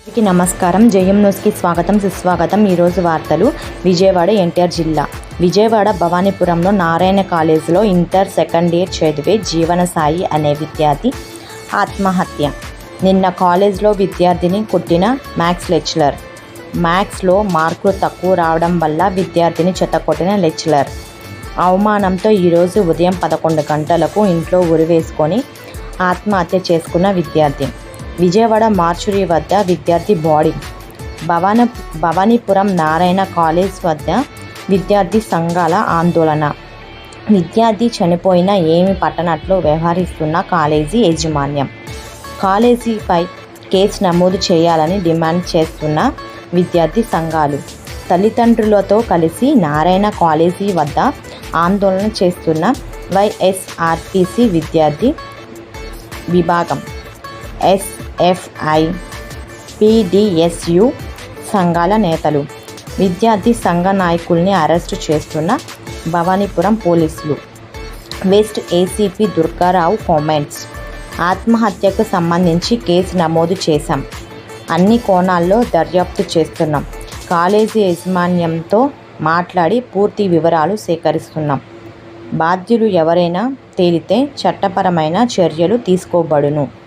అందరికీ నమస్కారం. జయం న్యూస్కి స్వాగతం సుస్వాగతం. ఈరోజు వార్తలు. విజయవాడ ఎన్టీఆర్ జిల్లా. విజయవాడ భవానీపురంలో నారాయణ కాలేజీలో ఇంటర్ సెకండ్ ఇయర్ చదివే జీవన సాయి అనే విద్యార్థి ఆత్మహత్య. నిన్న కాలేజ్లో విద్యార్థిని కొట్టిన మ్యాథ్స్ లెక్చరర్. మ్యాథ్స్లో మార్కులు తక్కువ రావడం వల్ల విద్యార్థిని చెత్తకొట్టిన లెక్చరర్. అవమానంతో ఈరోజు ఉదయం పదకొండు గంటలకు ఇంట్లో ఉరివేసుకొని ఆత్మహత్య చేసుకున్న విద్యార్థి. విజయవాడ మార్చురీ వద్ద విద్యార్థి బాడీ. భవాన భవానీపురం నారాయణ కాలేజ్ వద్ద విద్యార్థి సంఘాల ఆందోళన. విద్యార్థి చనిపోయినా ఏమి పట్టనట్లు వ్యవహరిస్తున్న కాలేజీ యాజమాన్యం. కాలేజీపై కేసు నమోదు చేయాలని డిమాండ్ చేస్తున్న విద్యార్థి సంఘాలు. తల్లిదండ్రులతో కలిసి నారాయణ కాలేజీ వద్ద ఆందోళన చేస్తున్న వైఎస్ఆర్టీసీ విద్యార్థి విభాగం. ఎస్ఎఫ్ఐ పిడిఎస్యు సంఘాల నేతలు. విద్యార్థి సంఘ నాయకుల్ని అరెస్టు చేస్తున్న భవానీపురం పోలీసులు. West ACP Durga Rao comments. ఆత్మహత్యకు సంబంధించి కేసు నమోదు చేశాం. అన్ని కోణాల్లో దర్యాప్తు చేస్తున్నాం. కాలేజీ యాజమాన్యంతో మాట్లాడి పూర్తి వివరాలు సేకరిస్తున్నాం. బాధ్యులు ఎవరైనా తేలితే చట్టపరమైన చర్యలు తీసుకోబడును.